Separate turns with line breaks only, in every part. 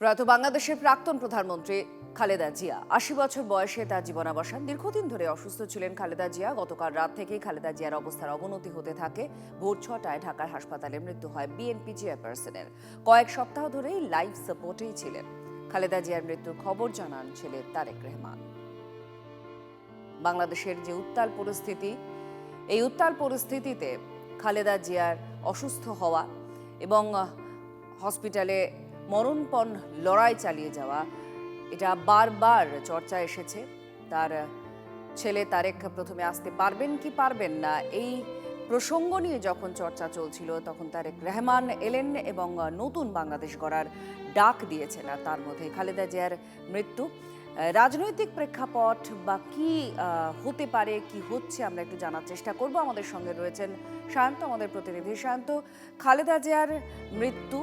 প্রয়াত বাংলাদেশের প্রাক্তন প্রধানমন্ত্রী খালেদা জিয়া। আশি বছর বয়সে তার জীবনাবসান। দীর্ঘদিন ধরে অসুস্থ ছিলেন খালেদা জিয়া। গতকাল রাত থেকেই খালেদা জিয়ার অবস্থার অবনতি হতে থাকে। ভোর ছটায় ঢাকার হাসপাতালে মৃত্যু হয় বিএনপি চেয়ারপারসনের। কয়েক সপ্তাহ ধরেই লাইফ সাপোর্টেই ছিলেন। খালেদা জিয়ার মৃত্যুর খবর জানান ছেলে তারেক রহমান। বাংলাদেশের যে উত্তাল পরিস্থিতি, এই উত্তাল পরিস্থিতিতে খালেদা জিয়ার অসুস্থ হওয়া এবং হসপিটালে মরণপণ লড়াই চালিয়ে যাওয়া, এটা বারবার চর্চা এসেছে। তার ছেলে তারেক প্রথমে আসতে পারবেন কি পারবেন না, এই প্রসঙ্গ নিয়ে যখন চর্চা চলছিল, তখন তারেক রেহমান এলেন এবং নতুন বাংলাদেশ গড়ার ডাক দিয়েছেন। আর তার মধ্যে খালেদা জিয়ার মৃত্যু। রাজনৈতিক প্রেক্ষাপট বা কি হতে পারে, কি হচ্ছে আমরা একটু জানার চেষ্টা করব। আমাদের সঙ্গে রয়েছেন সায়ন্ত, আমাদের প্রতিনিধি। সায়ন্ত, খালেদা জিয়ার মৃত্যু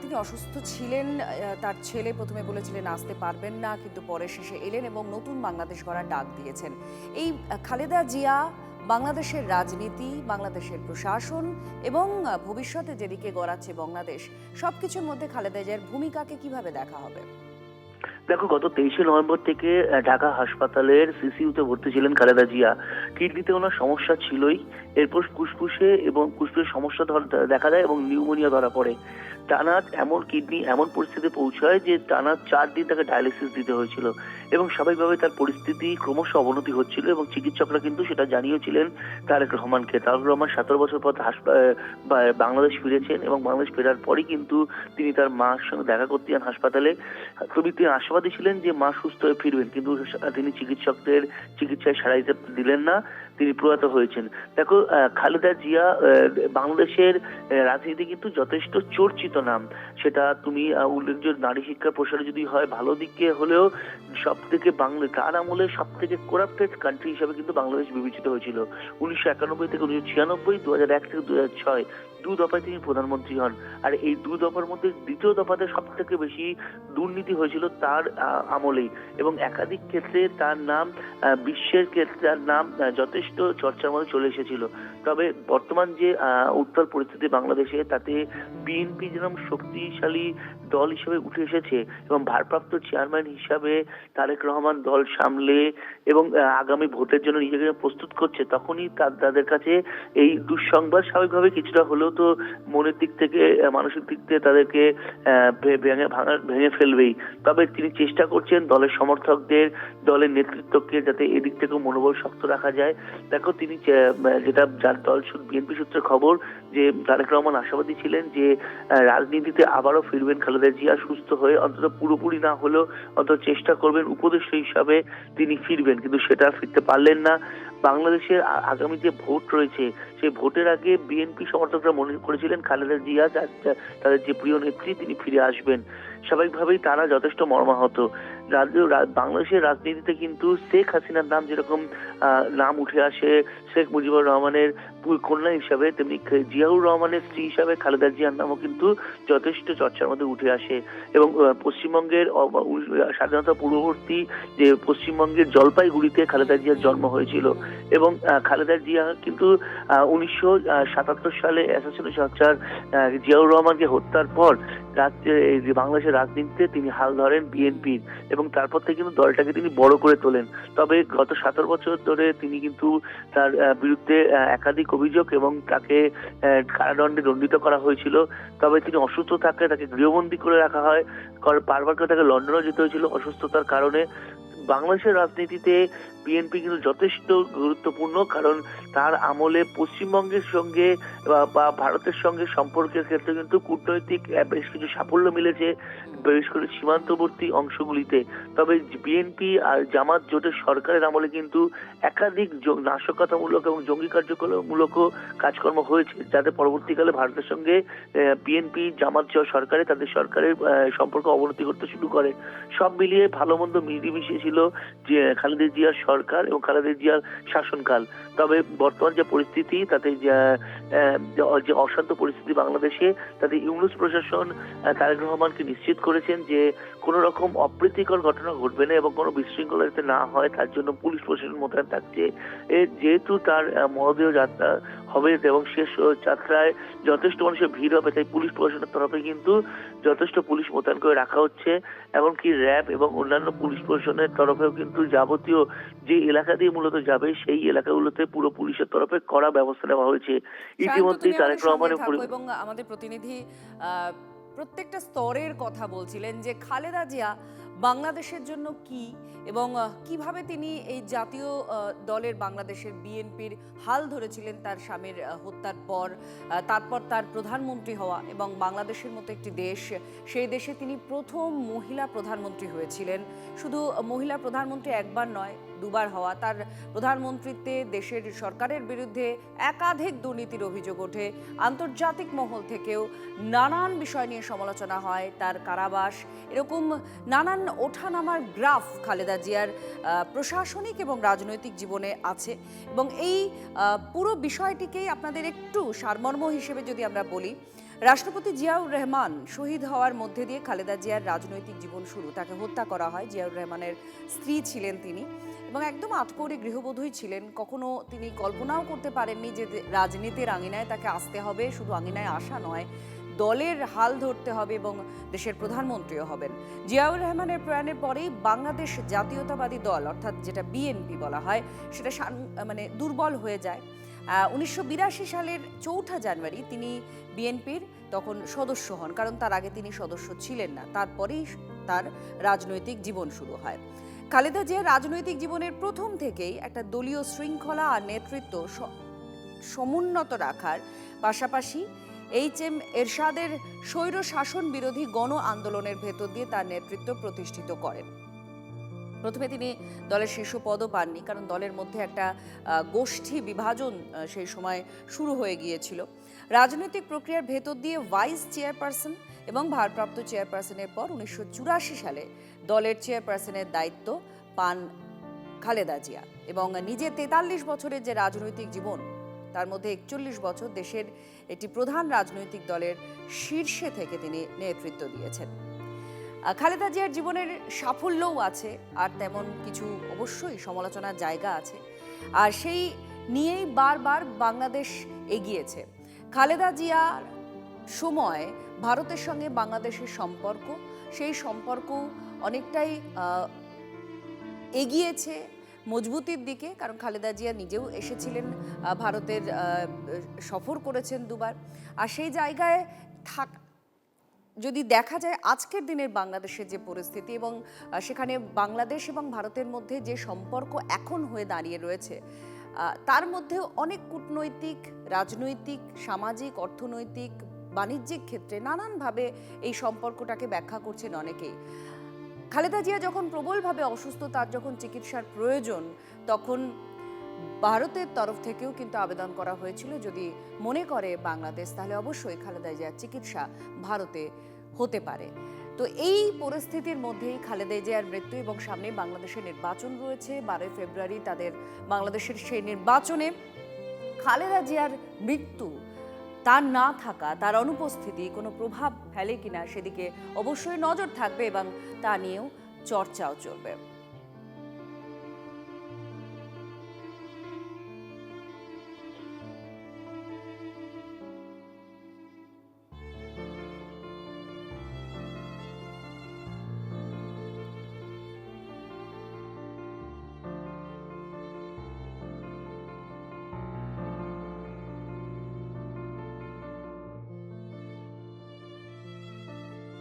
তিনি অসুস্থ ছিলেন তার ছেলে প্রথমে বলেছিলেন আসতে পারবেন না, কিন্তু পরে শেষে এলেন এবং নতুন বাংলাদেশ গড়ার ডাক দিয়েছেন। এই খালেদা জিয়া বাংলাদেশের রাজনীতি, বাংলাদেশের প্রশাসন এবং ভবিষ্যতে যেদিকে গড়াচ্ছে বাংলাদেশ, সবকিছুর মধ্যে খালেদা জিয়ার ভূমিকাকে কীভাবে দেখা হবে?
দেখো, গত তেইশে নভেম্বর থেকে ঢাকা হাসপাতালের সিসিউতে ভর্তি ছিলেন খালেদা জিয়া। কিডনিতে ওনার সমস্যা ছিলই। এরপর ফুসফুসে এবং ফুসফুসের সমস্যা দেখা দেয় এবং নিউমোনিয়া ধরা পড়ে। টানা এমন কিডনি এমন পরিস্থিতি পৌঁছায় যে টানা চার দিন তাকে ডায়ালিসিস দিতে হয়েছিল। এবং স্বাভাবিকভাবে তার পরিস্থিতি ক্রমশ অবনতি হচ্ছিল এবং চিকিৎসকরা কিন্তু সেটা জানিয়েছিলেন তারেক রহমানকে। তারেক রহমান সতেরো বছর পর বাংলাদেশ ফিরেছেন এবং বাংলাদেশ ফেরার পরই কিন্তু তিনি তার মার সঙ্গে দেখা করতে যান হাসপাতালে। তবে তিনি আশাবাদী ছিলেন যে মা সুস্থ হয়ে ফিরবেন, কিন্তু তিনি চিকিৎসকদের চিকিৎসায় সাড়া দিলেন না। তিনি প্রয়াত হয়েছেন। দেখো খালেদা জিয়া বাংলাদেশের রাজনীতি কিন্তু যথেষ্ট চর্চিত নাম। সেটা তুমি উল্লেখযোগ্য নারী শিক্ষার প্রসারে যদি হয় ভালো দিকে হলেও সব থেকে বাংলা তার আমলে সব থেকে করাপ্টেড কান্ট্রি হিসাবে কিন্তু বাংলাদেশ বিবেচিত হয়েছিল। উনিশশো একানব্বই থেকে উনিশশো ছিয়ানব্বই দু হাজার এক থেকে দু হাজার ছয় দু দফায় তিনি প্রধানমন্ত্রী হন। আর এই দু দফার মধ্যে দ্বিতীয় দফাতে সব থেকে বেশি দুর্নীতি হয়েছিল তার আমলেই। এবং একাধিক ক্ষেত্রে তার নাম বিশ্বের ক্ষেত্রে তার নাম আহ, যথেষ্ট চর্চার মধ্যে চলে এসেছিল। তবে বর্তমান যে উত্তাল পরিস্থিতি বাংলাদেশে, তাতে বিএনপি যেরকম শক্তিশালী দল হিসেবে উঠে এসেছে এবং ভারপ্রাপ্ত চেয়ারম্যান হিসাবে তারেক রহমান দল সামলে এবং আগামী ভোটের জন্য নিজেকে প্রস্তুত করছে, তখনই তাদের কাছে এই দুঃসংবাদ স্বাভাবিকভাবে কিছুটা হলেও তো মনের দিক থেকে মানসিক দিক থেকে তাদেরকে ভেঙে ফেলবেই। তবে তিনি চেষ্টা করছেন দলের সমর্থকদের, দলের নেতৃত্বকে যাতে এদিক থেকেও মনোবল শক্ত রাখা যায়। দেখো তিনি যেটা যার দল বিএনপি সূত্রে খবর যে তারেক রহমান আশাবাদী ছিলেন যে রাজনীতিতে আবারও ফিরবেন খালেদা জিয়া সুস্থ হয়ে, অন্তত পুরোপুরি না হলেও অন্তত চেষ্টা করবেন উপদেষ্টা হিসাবে তিনি ফিরবেন। কিন্তু সেটা ফিরতে পারলেন না। বাংলাদেশের আগামী যে ভোট রয়েছে সেই ভোটের আগে বিএনপি সমর্থকরা মনে করেছিলেন খালেদা জিয়া তাদের যে প্রিয় নেত্রী, তিনি ফিরে আসবেন। স্বাভাবিকভাবেই তারা যথেষ্ট মর্মাহত। বাংলাদেশের রাজনীতিতে কিন্তু শেখ হাসিনার নাম যেরকম নাম উঠে আসে, শেখ মুজিবুর রহমানের কন্যা হিসাবে, তেমনি জিয়াউর রহমানের স্ত্রী হিসাবে খালেদা জিয়ার নামও কিন্তু যথেষ্ট চর্চার মধ্যে উঠে আসে। এবং পশ্চিমবঙ্গের স্বাধীনতা পূর্ববর্তী যে পশ্চিমবঙ্গের জলপাইগুড়িতে খালেদা জিয়ার জন্ম হয়েছিল। এবং খালেদা জিয়া কিন্তু উনিশশো সাতাত্তর সালে অ্যাসোসিয়েশন সরকার জিয়াউর রহমানকে হত্যার পর বাংলাদেশের রাজনীতিতে তিনি হাল ধরেন বিএনপির এবং তারপর থেকে কিন্তু দলটাকে তিনি বড় করে তোলেন। তবে গত সতেরো বছর ধরে তিনি কিন্তু তার বিরুদ্ধে একাধিক অভিযোগ এবং তাকে কারাদণ্ডে দণ্ডিত করা হয়েছিল। তবে তিনি অসুস্থ থাকলে তাকে গৃহবন্দী করে রাখা হয়। বারবার করে তাকে লন্ডনও যেতে হয়েছিল অসুস্থতার কারণে। বাংলাদেশের রাজনীতিতে বিএনপি কিন্তু যথেষ্ট গুরুত্বপূর্ণ, কারণ তার আমলে পশ্চিমবঙ্গের সঙ্গে বা- ভারতের সঙ্গে সম্পর্কের ক্ষেত্রে কিন্তু কূটনৈতিক বেশ কিছু সাফল্য মিলেছে বিশেষ করে সীমান্তবর্তী অংশগুলিতে। তবে বিএনপি আর জামাত জোটের সরকারের আমলে কিন্তু একাধিক নাশকতামূলক এবং জঙ্গি কার্যকলাপমূলক কাজকর্ম হয়েছে, যাতে পরবর্তীকালে ভারতের সঙ্গে বিএনপি জামাত সরকারে তাদের সরকারের সম্পর্ক অবনতি করতে শুরু করে। সব মিলিয়ে ভালো মন্দ মিলিয়ে ছিল যে খালেদা জিয়ার সরকার এবং খালেদা জিয়ার শাসনকাল। তবে বর্তমান যে পরিস্থিতি, তাতে যে অশান্ত পরিস্থিতি বাংলাদেশে, তাতে ইউনুস প্রশাসন তারেক রহমানকে নিশ্চিত করেছেন যে কোনো রকম অপ্রীতিকর ঘটনা ঘটবে না এবং কোনো বিশৃঙ্খলা যাতে না হয়, তার জন্য পুলিশ প্রশাসন মোতায়েন থাকছে। যেহেতু তার মরদেহ যাত্রা হবে এবং শেষ যাত্রায় যথেষ্ট মানুষের ভিড় হবে তাই পুলিশ প্রশাসনের তরফে কিন্তু যথেষ্ট পুলিশ মোতায়েন করে রাখা হচ্ছে এমনকি র্যাব এবং অন্যান্য পুলিশ প্রশাসনের তরফেও কিন্তু যাবতীয় যে এলাকা দিয়ে মূলত যাবে সেই এলাকাগুলোতে পুরো পুলিশের তরফে কড়া ব্যবস্থা নেওয়া হয়েছে। ইতিমধ্যেই তারেক রহমানের পরি-
এবং আমাদের প্রতিনিধি প্রত্যেকটা স্তরের কথা বলছিলেন যে খালেদা জিয়া বাংলাদেশের জন্য কি এবং কীভাবে তিনি এই জাতীয় দলের বাংলাদেশের বিএনপির হাল ধরেছিলেন তার স্বামীর হত্যার পর তারপর তার প্রধানমন্ত্রী হওয়া এবং বাংলাদেশের মতো একটি দেশ, সেই দেশে তিনি প্রথম মহিলা প্রধানমন্ত্রী হয়েছিলেন। শুধু মহিলা প্রধানমন্ত্রী একবার নয় দুবার হওয়া। তার প্রধানমন্ত্রীত্বে দেশের সরকারের বিরুদ্ধে একাধিক দুর্নীতির অভিযোগ ওঠে। আন্তর্জাতিক মহল থেকেও নানান বিষয় নিয়ে সমালোচনা হয় তার কারাবাস। এরকম নানান ওঠানামার গ্রাফ খালেদা জিয়ার প্রশাসনিক এবং রাজনৈতিক জীবনে আছে। এবং এই পুরো বিষয়টিকেই আপনাদের একটু সারমর্ম হিসেবে যদি আমরা বলি রাষ্ট্রপতি জিয়াউর রহমান শহীদ হওয়ার মধ্যে দিয়ে খালেদা জিয়ার রাজনৈতিক জীবন শুরু। তাকে হত্যা করা হয়। জিয়াউর রহমানের স্ত্রী ছিলেন তিনি এবং একদম আটকৌড়ে গৃহবধূই ছিলেন। কখনো তিনি কল্পনাও করতে পারেননি যে রাজনীতির আঙিনায় তাকে আসতে হবে। শুধু আঙিনায় আসা নয়, দলের হাল ধরতে হবে এবং দেশের প্রধানমন্ত্রীও হবেন। জিয়াউর রহমানের প্রয়াণের পরেই বাংলাদেশ জাতীয়তাবাদী দল, অর্থাৎ যেটা বিএনপি বলা হয়, সেটা মানে দুর্বল হয়ে যায়। উনিশশো বিরাশি সালের চৌঠা জানুয়ারি তিনি বিএনপির তখন সদস্য হন, কারণ তার আগে তিনি সদস্য ছিলেন না। তারপরেই তার রাজনৈতিক জীবন শুরু হয়। খালেদা জিয়ার রাজনৈতিক জীবনের প্রথম থেকেই একটা দলীয় শৃঙ্খলা আর নেতৃত্ব সমুন্নত রাখার পাশাপাশি এইচ এম এরশাদের স্বৈর শাসন বিরোধী গণ আন্দোলনের ভেতর দিয়ে তার নেতৃত্ব প্রতিষ্ঠিত করেন। প্রথমে তিনি দলের শীর্ষ পদও পাননি, কারণ দলের মধ্যে একটা গোষ্ঠী বিভাজন সেই সময় শুরু হয়ে গিয়েছিল। রাজনৈতিক প্রক্রিয়ার ভেতর দিয়ে ভাইস চেয়ারপারসন এবং ভারপ্রাপ্ত চেয়ারপারসনের পর উনিশশো চুরাশি সালে দলের চেয়ারপারসনের দায়িত্ব পান খালেদা জিয়া এবং নিজে তেতাল্লিশ বছরের যে রাজনৈতিক জীবন, তার মধ্যে একচল্লিশ বছর দেশের একটি প্রধান রাজনৈতিক দলের শীর্ষে থেকে তিনি নেতৃত্ব দিয়েছেন। খালেদা জিয়ার জীবনের সাফল্যও আছে, আর তেমন কিছু অবশ্যই সমালোচনার জায়গা আছে। আর সেই নিয়েই বারবার বাংলাদেশ এগিয়েছে। খালেদা জিয়ার সময় ভারতের সঙ্গে বাংলাদেশের সম্পর্ক, সেই সম্পর্ক অনেকটাই এগিয়েছে মজবুতির দিকে, কারণ খালেদা জিয়া নিজেও এসেছিলেন ভারতের সফর করেছেন দুবার। আর সেই জায়গায় থাক যদি দেখা যায় আজকের দিনের বাংলাদেশের যে পরিস্থিতি এবং সেখানে বাংলাদেশ এবং ভারতের মধ্যে যে সম্পর্ক এখন হয়ে দাঁড়িয়ে রয়েছে তার মধ্যেও অনেক কূটনৈতিক, রাজনৈতিক, সামাজিক, অর্থনৈতিক, বাণিজ্যিক ক্ষেত্রে নানানভাবে এই সম্পর্কটাকে ব্যাখ্যা করছেন অনেকেই। খালেদা জিয়া যখন প্রবলভাবে অসুস্থ, তার যখন চিকিৎসার প্রয়োজন, তখন ভারতের তরফ থেকেও কিন্তু আবেদন করা হয়েছিল। যদি মনে করে বাংলাদেশ, তাহলে অবশ্যই খালেদা জিয়ার চিকিৎসা ভারতে হতে পারে। তো এই পরিস্থিতির মধ্যেই খালেদা জিয়ার মৃত্যু এবং সামনে বাংলাদেশের নির্বাচন রয়েছে। বারোই ফেব্রুয়ারি তাদের বাংলাদেশের সেই নির্বাচনে খালেদা জিয়ার মৃত্যু, তার না থাকা, তার অনুপস্থিতি কোনো প্রভাব ফেলে কিনা সেদিকে অবশ্যই নজর থাকবে এবং তা নিয়েও চর্চাও চলবে।